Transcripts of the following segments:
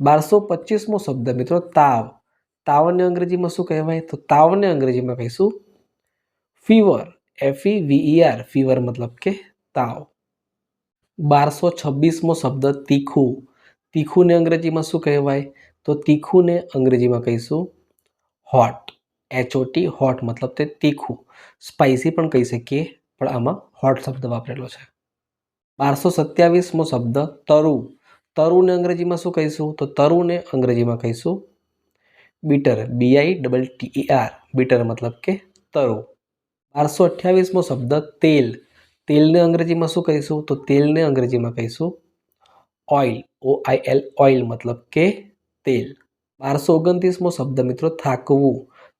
બારસો પચીસમો શબ્દ. મિત્રો, તાવ. તાવને અંગ્રેજીમાં શું કહેવાય? તો તાવને અંગ્રેજીમાં કહીશું fever. F E V E R fever મતલબ કે તાવ. બારસો છવ્વીસમો શબ્દ તીખું. તીખુંને અંગ્રેજીમાં શું કહેવાય? તો તીખુંને અંગ્રેજીમાં કહીશું હોટ એચઓટી હોટ મતલબ તે તીખું. સ્પાઇસી પણ કહી શકીએ, પણ આમાં હોટ શબ્દ વાપરેલો છે. બારસો સત્યાવીસમો શબ્દ તરુ. તરુને અંગ્રેજીમાં શું કહીશું? તો તરુને અંગ્રેજીમાં કહીશું bitter B I double T R bitter મતલબ કે તરુ. બારસો અઠ્યાવીસમો શબ્દ તેલ. તેલને અંગ્રેજીમાં શું કહીશું? તો તેલને અંગ્રેજીમાં કહીશું oil. O I L oil મતલબ કે તેલ. બારસો ઓગણત્રીસમો શબ્દ મિત્રો થાકવું.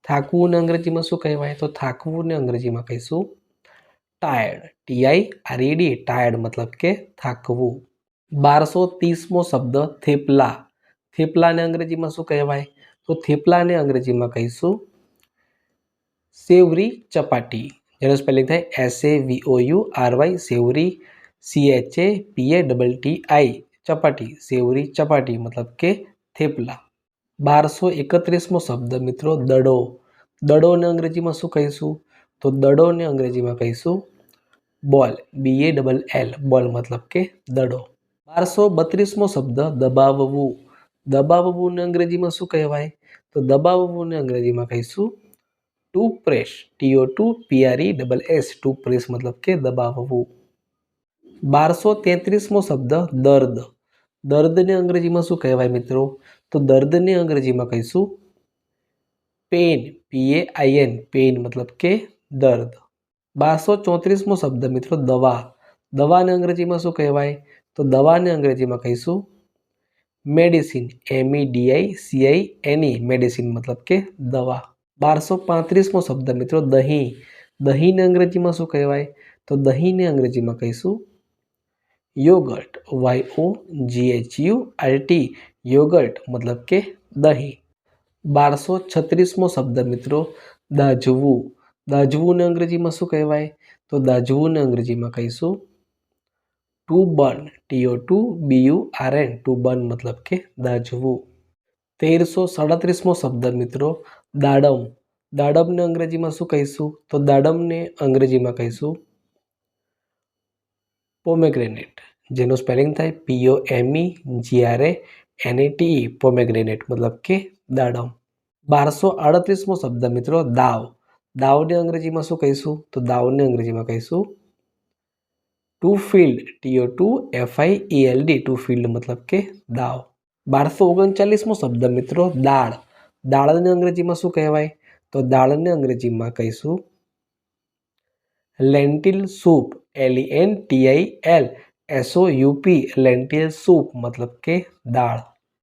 થાકવુંને અંગ્રેજીમાં શું કહેવાય? તો થાકવુંને અંગ્રેજીમાં કહીશું ટાયર્ડ. ટીઆઈ આરઈડી ટાયર્ડ મતલબ કે થાકવું. બારસો ત્રીસમો શબ્દ થેપલા થેપલાને અંગ્રેજીમાં શું કહેવાય તો થેપલાને અંગ્રેજીમાં કહીશું સેવરી ચપાટી જેનું સ્પેલિંગ થાય S A V O U R Y savoury C H A P A double T I chapati savoury chapati મતલબ કે થેપલા બારસો એકત્રીસમો શબ્દ મિત્રો દડો દડોને અંગ્રેજીમાં શું કહીશું તો દડોને અંગ્રેજીમાં કહીશું બોલ બી એ ડબલ એલ બોલ મતલબ કે દડો બારસો બત્રીસમો શબ્દ દબાવવું દબાવવુંને અંગ્રેજીમાં શું કહેવાય તો દબાવવુંને અંગ્રેજીમાં કહીશું to press T O to P R E double S to press મતલબ કે દબાવવું બારસો તેત્રીસમો શબ્દ દર્દ દર્દને અંગ્રેજીમાં શું કહેવાય મિત્રો તો દર્દને અંગ્રેજીમાં કહીશું pain P A I N pain મતલબ કે દર્દ બારસો ચોત્રીસમો શબ્દ મિત્રો દવા દવાને અંગ્રેજીમાં શું કહેવાય તો દવાને અંગ્રેજીમાં કહીશું medicine M E D I C I N E medicine મતલબ કે દવા બારસો પાંત્રીસમો શબ્દ મિત્રો દહીં દહીંને અંગ્રેજીમાં શું કહેવાય તો દહીંને અંગ્રેજીમાં કહીશું yoghurt Y O G H U R T yoghurt મતલબ કે દહીં બારસો છત્રીસમો શબ્દ મિત્રો દાજવું દાજવુંને અંગ્રેજીમાં શું કહેવાય તો દાજવુંને અંગ્રેજીમાં કહીશું to burn T O to B U R N to burn મતલબ કે દાજવું તેરસો સાડત્રીસમો શબ્દ મિત્રો દાડમ દાડમને અંગ્રેજીમાં શું કહીશું તો દાડમને અંગ્રેજીમાં કહીશું પોમેગ્રેનેટ જેનું સ્પેલિંગ થાય પીઓ એમઈ જીઆરએ એને ટી પોમેગ્રેનેટ મતલબ કે દાડમ બારસો આડત્રીસમો શબ્દ મિત્રો દાવ દાવને અંગ્રેજીમાં શું કહીશું તો દાવને અંગ્રેજીમાં કહીશું to field T O to F I E L D to field મતલબ કે દાવ બારસો ઓગણચાલીસમો શબ્દ મિત્રો દાળ દાળને અંગ્રેજીમાં શું કહેવાય તો દાળને અંગ્રેજીમાં કહીશું lentil soup L N T I L S O U P lentil soup મતલબ કે દાળ